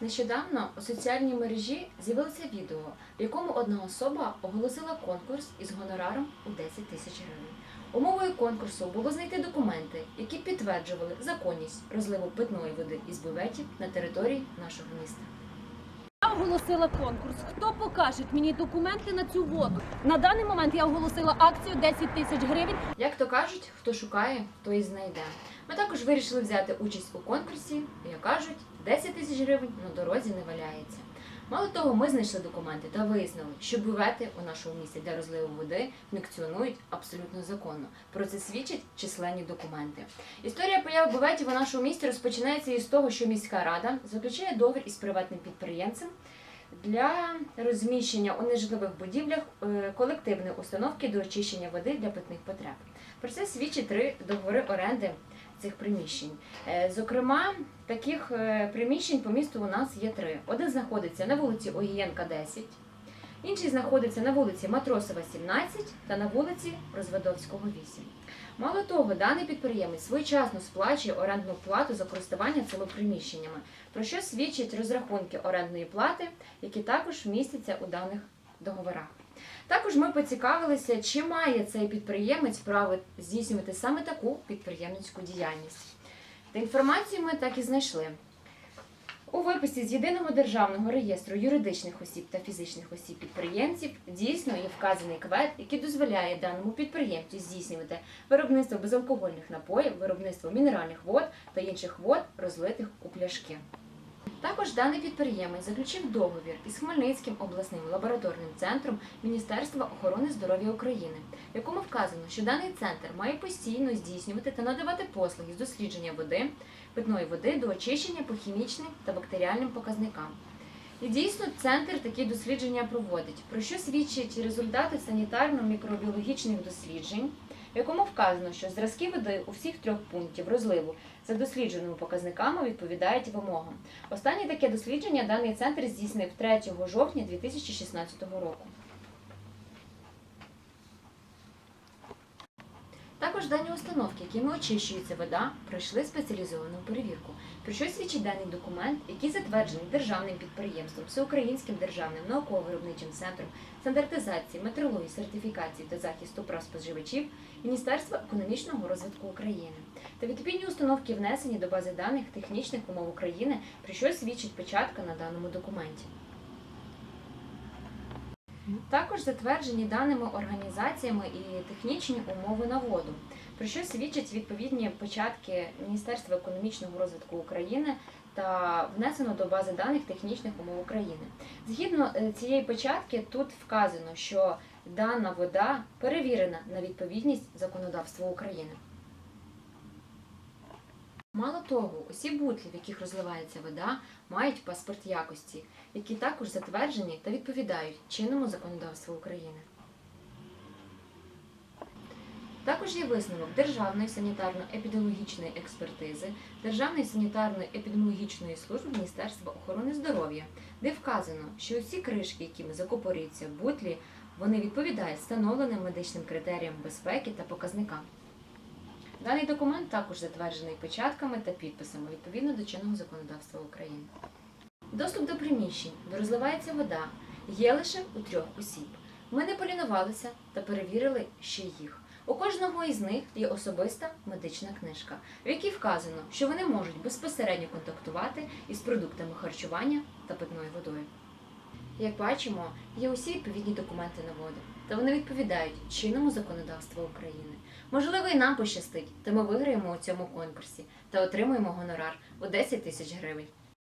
Нещодавно у соціальній мережі з'явилося відео, в якому одна особа оголосила конкурс із гонораром у 10 тисяч гривень. Умовою конкурсу було знайти документи, які підтверджували законність розливу питної води із бюветів на території нашого міста. Оголосила конкурс. Хто покаже мені документи на цю воду? На даний момент я оголосила акцію 10 тисяч гривень. Як то кажуть, хто шукає, той і знайде. Ми також вирішили взяти участь у конкурсі. Як кажуть, 10 тисяч гривень на дорозі не валяється. Мало того, ми знайшли документи та вияснили, що бювети у нашому місті для розливу води функціонують абсолютно законно. Про це свідчать численні документи. Історія появи бюветів у нашому місті розпочинається із того, що міська рада заключає договір із приватним підприємцем для розміщення у нежитлових будівлях е, колективної установки до очищення води для питних потреб. Про це свідчить три договори оренди цих приміщень. Е, Зокрема, таких е, приміщень по місту у нас є три. Один знаходиться на вулиці Огієнка, 10, інший знаходиться на вулиці Матросова, 17 та на вулиці Розводовського, 8. Мало того, даний підприємець своєчасно сплачує орендну плату за користування цими приміщеннями, про що свідчать розрахунки орендної плати, які також містяться у даних договорах. Також ми поцікавилися, чи має цей підприємець право здійснювати саме таку підприємницьку діяльність. Та інформацію ми так і знайшли. У виписі з єдиного державного реєстру юридичних осіб та фізичних осіб підприємців дійсно є вказаний квет, який дозволяє даному підприємцю здійснювати виробництво безалкогольних напоїв, виробництво мінеральних вод та інших вод, розлитих у пляшки. Також даний підприємець заключив договір із Хмельницьким обласним лабораторним центром Міністерства охорони здоров'я України, в якому вказано, що даний центр має постійно здійснювати та надавати послуги з дослідження води, питної води до очищення по хімічним та бактеріальним показникам. І дійсно центр такі дослідження проводить, про що свідчать результати санітарно-мікробіологічних досліджень, в якому вказано, що зразки води у всіх трьох пунктів розливу за дослідженими показниками відповідають вимогам. Останнє таке дослідження даний центр здійснив 3 жовтня 2016 року. Також дані установки, якими очищується вода, пройшли спеціалізовану перевірку. Про що свідчить даний документ, який затверджений державним підприємством, всеукраїнським державним науково-виробничим центром стандартизації, метрології, сертифікації та захисту прав споживачів Міністерства економічного розвитку України. Та відповідні установки внесені до бази даних технічних умов України, про що свідчить печатка на даному документі. Також затверджені даними організаціями і технічні умови на воду, про що свідчать відповідні початки Міністерства економічного розвитку України та внесено до бази даних технічних умов України. Згідно е, цієї початки, тут вказано, що дана вода перевірена на відповідність законодавству України. Мало того, усі бутлі, в яких розливається вода, мають паспорт якості, які також затверджені та відповідають чинному законодавству України. Також є висновок Державної санітарно-епідеміологічної експертизи, Державної санітарно-епідеміологічної служби Міністерства охорони здоров'я, де вказано, що усі кришки, якими закупорюються бутлі, вони відповідають встановленим медичним критеріям безпеки та показникам. Даний документ також затверджений печатками та підписами відповідно до чинного законодавства України. Доступ до приміщень, де розливається вода, є лише у трьох осіб. Ми не полінувалися та перевірили ще їх. У кожного із них є особиста медична книжка, в якій вказано, що вони можуть безпосередньо контактувати із продуктами харчування та питною водою. Як бачимо, є усі відповідні документи на воду, та вони відповідають чинному законодавству України. Можливо, і нам пощастить, та ми виграємо у цьому конкурсі та отримуємо гонорар у 10 тисяч гривень.